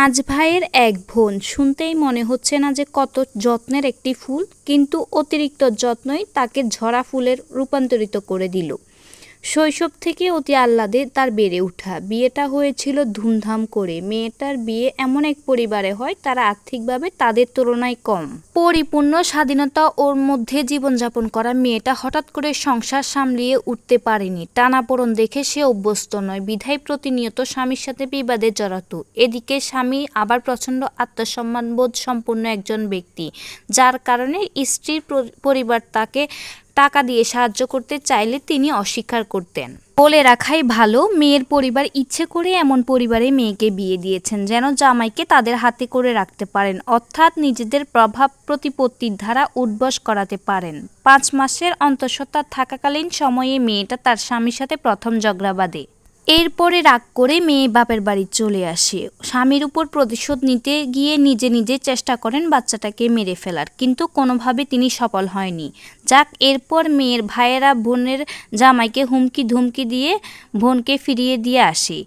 পাঁচ ভাইয়ের এক বোন। শুনতেই মনে হচ্ছে না যে কত যত্নের একটি ফুল, কিন্তু অতিরিক্ত যত্নই তাকে ঝরা ফুলের রূপান্তরিত করে দিল। শৈশব থেকে অতি আহ্লাদে তার বেড়ে ওঠা। বিয়েটা হয়েছিল ধুমধাম করে। মেয়েটার বিয়ে এমন এক পরিবারে হয়, তারা আর্থিকভাবে তাদের তুলনায় কম। পরিপূর্ণ স্বাধীনতা ওর মধ্যে জীবনযাপন করা মেয়েটা হঠাৎ করে সংসার সামলিয়ে উঠতে পারেনি। টানাপোড়ন দেখে সে অভ্যস্ত নয়। বিধায় প্রতিনিয়ত স্বামীর সাথে বিবাদে জড়াতো। এদিকে স্বামী আবার প্রচণ্ড আত্মসম্মানবোধ সম্পন্ন একজন ব্যক্তি, যার কারণে স্ত্রীর পরিবার তাকে টাকা দিয়ে সাহায্য করতে চাইলে তিনি অস্বীকার করতেন। বলে রাখাই ভালো, মেয়ের পরিবার ইচ্ছে করে এমন পরিবারে মেয়েকে বিয়ে দিয়েছেন যেন জামাইকে তাদের হাতে করে রাখতে পারেন, অর্থাৎ নিজেদের প্রভাব প্রতিপত্তির ধারা উদ্বস করাতে পারেন। পাঁচ মাসের অন্তঃসত্ত্বা থাকাকালীন সময়ে মেয়েটা তার স্বামীর সাথে প্রথম বাঁধে। এরপরে রাগ করে মেয়ে বাপের বাড়ি চলে আসে। স্বামীর উপর প্রতিশোধ নিতে গিয়ে নিজে নিজে চেষ্টা করেন বাচ্চাটাকে মেরে ফেলার, কিন্তু কোনোভাবে তিনি সফল হয়নি। যাক, এরপর মেয়ের ভাইয়েরা বোনের জামাইকে হুমকি ধুমকি দিয়ে বোনকে ফিরিয়ে দিয়ে আসে।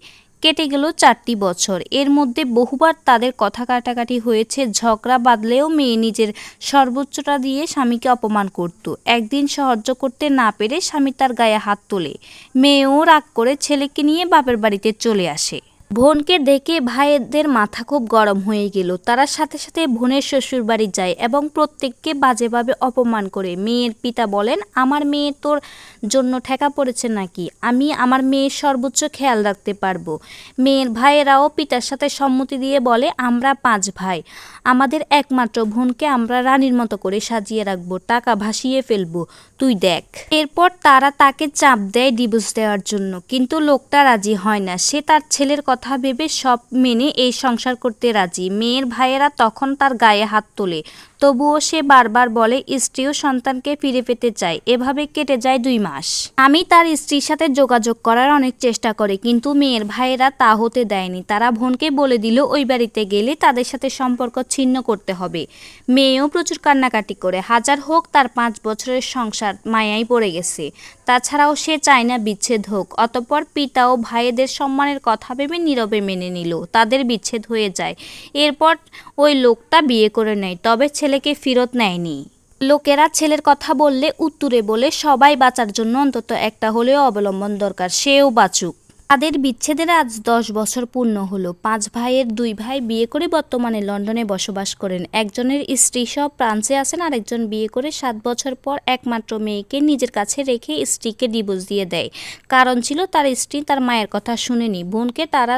কেটে গেল চারটি বছর। এর মধ্যে বহুবার তাদের কথা কাটাকাটি হয়েছে, ঝগড়া বাদলেও মেয়ে নিজের সর্বোচ্চটা দিয়ে স্বামীকে অপমান করত। একদিন সাহায্য করতে না পেরে স্বামী তার গায়ে হাত তোলে। মেয়েও রাগ করে ছেলেকে নিয়ে বাপের বাড়িতে চলে আসে। বোনকে দেখে ভাইদের মাথা খুব গরম হয়ে গেল। তারা সাথে সাথে বোনের শ্বশুর বাড়ি যায় এবং প্রত্যেককে বাজেভাবে অপমান করে। মেয়ের পিতা বলেন, আমার মেয়ে তোর জন্য ঠেকা পড়েছে নাকি? আমি আমার মেয়ের সর্বোচ্চ খেয়াল রাখতে পারব। মেয়ের ভাইয়েরাও পিতার সাথে সম্মতি দিয়ে বলে, আমরা পাঁচ ভাই। আমাদের একমাত্র বোনকে আমরা রানীর মতো করে সাজিয়ে রাখব, টাকা ভাসিয়ে ফেলব। তুই দেখ। এরপর তারা তাকে চাপ দেয় ডিভোর্স দেওয়ার জন্য। কিন্তু লোকটা রাজি হয় না। সে তার ছেলের কথা ভেবে সব মেনে এই সংসার করতে রাজি। মেয়ের ভাইয়েরা তখন তার গায়ে হাত তোলে। তবুও সে বারবার বলে স্ত্রী ও সন্তানকে ফিরে পেতে চায়। এভাবে কেটে যায় দুই মাস। আমি তার স্ত্রীর সাথে যোগাযোগ করার অনেক চেষ্টা করে, কিন্তু মেয়ের ভাইয়েরা তা হতে দেয়নি। তারা বোনকে বলে দিল, ওই বাড়িতে গেলে তাদের সাথে সম্পর্ক ছিন্ন করতে হবে। মেয়েও প্রচুর কান্নাকাটি করে। হাজার হোক, তার পাঁচ বছরের সংসার মায়াই পড়ে গেছে। তাছাড়াও সে চায় না বিচ্ছেদ হোক। অতঃপর পিতা ও ভাইয়েদের সম্মানের কথা ভেবে নীরবে মেনে নিল। তাদের বিচ্ছেদ হয়ে যায়। এরপর ওই লোকটা বিয়ে করে নেয়। তবে ছেলেকে ফেরত নেয়নি। লোকেরা ছেলের কথা বললে উত্তরে বলে সবাই বাঁচার জন্য অন্তত একটা হলেও অবলম্বন দরকার, সেও বাঁচুক। তাদের বিচ্ছেদের আজ দশ বছর পূর্ণ হলো। পাঁচ ভাইয়ের দুই ভাই বিয়ে করে বর্তমানে লন্ডনে বসবাস করেন। একজনের স্ত্রী সব ফ্রান্সে আছেন, আরেকজন বিয়ে করে সাত বছর পর একমাত্র মেয়েকে নিজের কাছে রেখে স্ত্রীকে ডিভোর্স দিয়ে দেয়। কারণ ছিল তার স্ত্রী তার মায়ের কথা শুনেনি। বোনকে তারা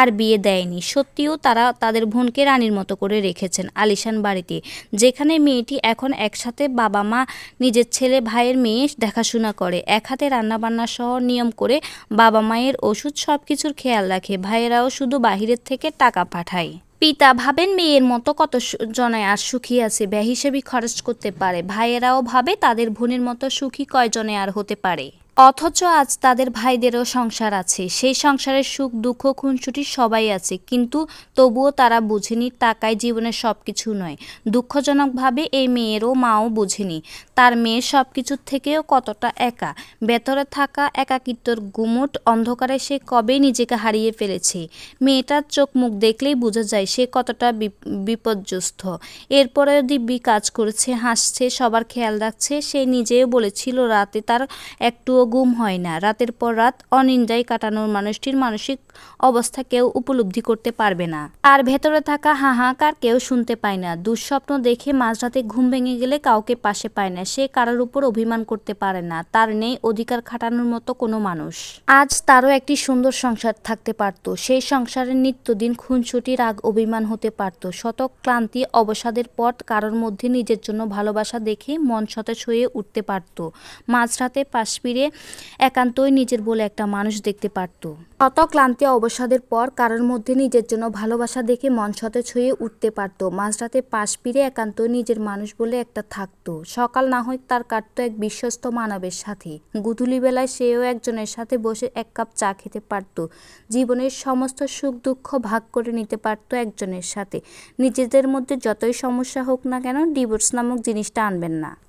আর বিয়ে দেয়নি। সত্যিও তারা তাদের বোনকে রানীর মতো করে রেখেছেন আলিশান বাড়িতে, যেখানে মেয়েটি এখন একসাথে বাবা মা, নিজের ছেলে ভাইয়ের মেয়ে দেখাশোনা করে। এক হাতে রান্নাবান্না সহ নিয়ম করে বাবা মায়ের ওষুধ সব কিছুর খেয়াল রাখে। ভাইয়েরাও শুধু বাহিরের থেকে টাকা পাঠায়। পিতা ভাবেন মেয়ের মতো কত জনায় জনে আর সুখী আছে ব্যয় হিসেবে খরচ করতে পারে। ভাইয়েরাও ভাবে তাদের বোনের মতো সুখী কয়জনে আর হতে পারে। অথচ আজ তাদের ভাইদেরও সংসার আছে। সেই সংসারের সুখ, দুঃখ, খুনসুটি সবাই আছে। কিন্তু তবুও তারা বুঝেনি টাকায় জীবনের সব কিছু নয়। দুঃখজনকভাবে এই মেয়েরও মাও বুঝেনি। তার মেয়ের সব কিছুর থেকেও কতটা একা। ভেতরে থাকা একাকিত্বর গুমুট অন্ধকারে সে কবে নিজেকে হারিয়ে ফেলেছে? মেয়েটার চোখ মুখ দেখলেই বোঝা যায় সে কতটা বিপ- বিপর্যস্ত। এরপরেও দিব্যি কাজ করছে, হাসছে, সবার খেয়াল রাখছে। সে নিজেও বলেছিল, রাতে তার একটুও ঘুম হয় না। রাতের পর রাত অনিন্দায় কাটানোর মানুষটির মানসিক অবস্থা কেউ উপলব্ধি করতে পারবে না। আর ভেতরে থাকা হাহাকার কেউ শুনতে পায় না। দুঃস্বপ্ন দেখে মাঝরাতে ঘুম ভেঙে গেলে কাউকে পাশে পায় না। সে কারোর উপর অভিমান করতে পারে না। তার নেই অধিকার খাটানোর মতো কোনো মানুষ। আজ তারও একটি সুন্দর সংসার থাকতে পারত। সেই সংসারের নিত্যদিন খুনসুটি, রাগ, অভিমান হতে পারত। শত ক্লান্তি, অবসাদের পর কারোর মধ্যে নিজের জন্য ভালোবাসা দেখে মন সতেজ হয়ে উঠতে পারত। মাঝরাতে পাশ ফিরে একান্তই নিজের বলে একটা মানুষ দেখতে পারত। কত ক্লান্তি অবসাদের পর কারোর মধ্যে নিজের জন্য ভালোবাসা দেখে মন সতেজ হয়ে উঠতে পারত। মাঝরাতে পাশ ফিরে একান্ত নিজের মানুষ বলে একটা থাকতো। সকাল না হয় তার কাটতো এক বিশ্বস্ত মানবের সাথে। গুধুলি বেলায় সেও একজনের সাথে বসে এক কাপ চা খেতে পারত। জীবনের সমস্ত সুখ দুঃখ ভাগ করে নিতে পারত একজনের সাথে। নিজেদের মধ্যে যতই সমস্যা হোক না কেন, ডিভোর্স নামক জিনিসটা আনবেন না।